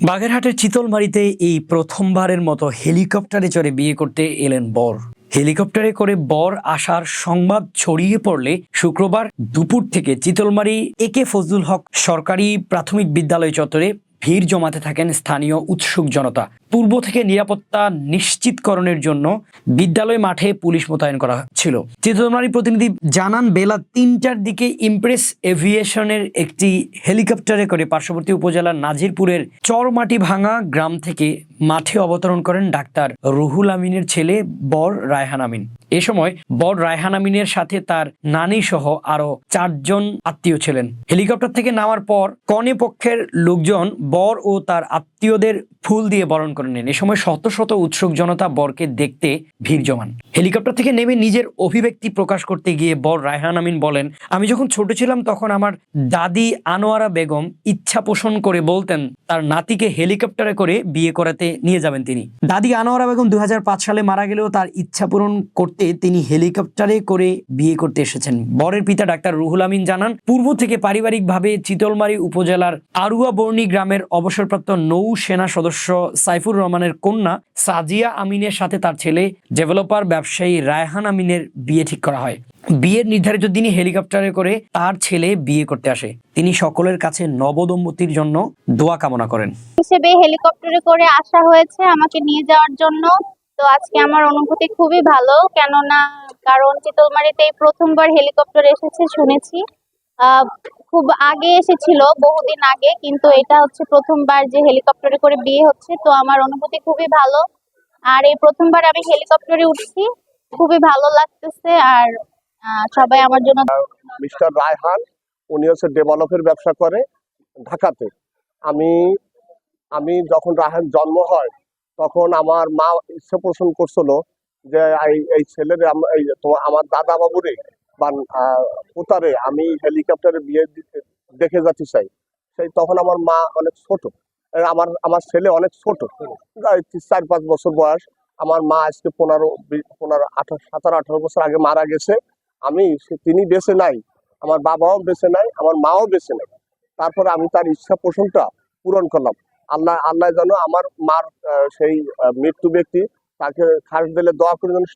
বাগেরহাটের চিতলমারিতে এই প্রথমবারের মতো হেলিকপ্টারে চড়ে বিয়ে করতে এলেন বর। হেলিকপ্টারে করে বর আসার সংবাদ ছড়িয়ে পড়লে শুক্রবার দুপুর থেকে চিতলমারি একে ফজলুল হক সরকারি প্রাথমিক বিদ্যালয় চত্বরে ভিড় জমাতে থাকেন স্থানীয় উৎসুক জনতা। পূর্ব থেকে নিরাপত্তা নিশ্চিতকরণের জন্য বিদ্যালয় মাঠে পুলিশ মোতায়েন করা ছিল। চিত্রনারী প্রতিনিধি জানান, বেলা তিনটার দিকে ইমপ্রেস এভিয়েশনের একটি হেলিকপ্টারে করে পার্শ্ববর্তী উপজেলার নাজিরপুরের চরমাটি ভাঙা গ্রাম থেকে মাঠে অবতরণ করেন ডাক্তার রুহুল আমিনের ছেলে বর রায়হান আমিন। এ সময় বর রায়হান আমিনের সাথে তার নানি সহ আরও চারজন আত্মীয় ছিলেন। হেলিকপ্টার থেকে নামার পর কনে পক্ষের লোকজন বর ও তার আত্মীয়দের ফুল দিয়ে বরণ করে নেন। এ সময় শত শত উৎসুক জনতা বরকে দেখতে ভিড় জমান। হেলিকপ্টার থেকে নেমে নিজের অভিব্যক্তি প্রকাশ করতে গিয়ে বর রায়হান আমিন বলেন, আমি যখন ছোট ছিলাম তখন আমার দাদি আনোয়ারা বেগম ইচ্ছা পোষণ করে বলতেন, তার নাতিকে হেলিকপ্টারে করে বিয়ে করাতে নিয়ে যাবেন তিনি। দাদি আনোয়ারা বেগম দু সালে মারা গেলেও তার ইচ্ছা পূরণ করতে তিনি হেলিকপ্টারে করে বিয়ে করতে এসেছেন। বরের পিতা ডাক্তার রুহুল আমিন জানান, পূর্ব থেকে পারিবারিকভাবে চিতলমারি উপজেলার আরুয়া বর্ণি গ্রামের অবসরপ্রাপ্ত নৌ সেনা সদস্য সাইফুর রহমানের কন্যা সাজিয়া আমিনের সাথে তার ছেলে, ডেভেলপার ব্যবসায়ী রায়হান আমিনের বিয়ে ঠিক করা হয়। বিয়ের নির্ধারিত দিনই হেলিকপ্টারে করে তার ছেলে বিয়ে করতে আসে। তিনি সকলের কাছে নবদম্পতির জন্য দোয়া কামনা করেন। হিসেবে হেলিকপ্টারে করে আসা হয়েছে আমাকে নিয়ে যাওয়ার জন্য। তো আজকে আমার অনুভূতি খুবই ভালো, কেননা কারণ চিতলমারিতে প্রথমবার হেলিকপ্টার এসেছে শুনেছি। খুব আগে এসেছিল, বহুদিন আগে, কিন্তু এটা হচ্ছে প্রথমবার যে হেলিকপ্টারে করে বিয়ে হচ্ছে, তো আমার অনুভূতি খুবই ভালো। আর এই প্রথমবার আমি হেলিকপ্টারে উঠছি, খুবই ভালো লাগতেছে, আর সবাই আমার জন্য মিস্টার রায়হান, উনি হচ্ছে ডেভেলপের ব্যবসা করে ঢাকাতে। আমি আমি যখন রায়হান জন্ম হয়, তখন আমার মা ইচ্ছে পোষণ করছিল যে, এই ছেলের এই তোমার আমার দাদা বাবুরে বা পুতারে আমি হেলিকপ্টারে বিয়ে দেখে যেতে চাই। সেই তখন আমার মা অনেক ছোট। আমার আমার ছেলে অনেক ছোট। চার, পাঁচ বছর বয়স। আমার মা আজকে পনেরো পনেরো, আঠারো, সতেরো, আঠারো বছর আগে মারা গেছে। আমি তিনি বেঁচে নাই, আমার বাবাও বেছে নাই, আমার মাও বেছে নাই। তারপর আমি তার ইচ্ছা পোষণটা পূরণ করলাম। আল্লাহ আল্লাহ যেন আমার মার সেই মৃত্যু ব্যক্তি তাকে খাস দিলে দোয়া করে যেন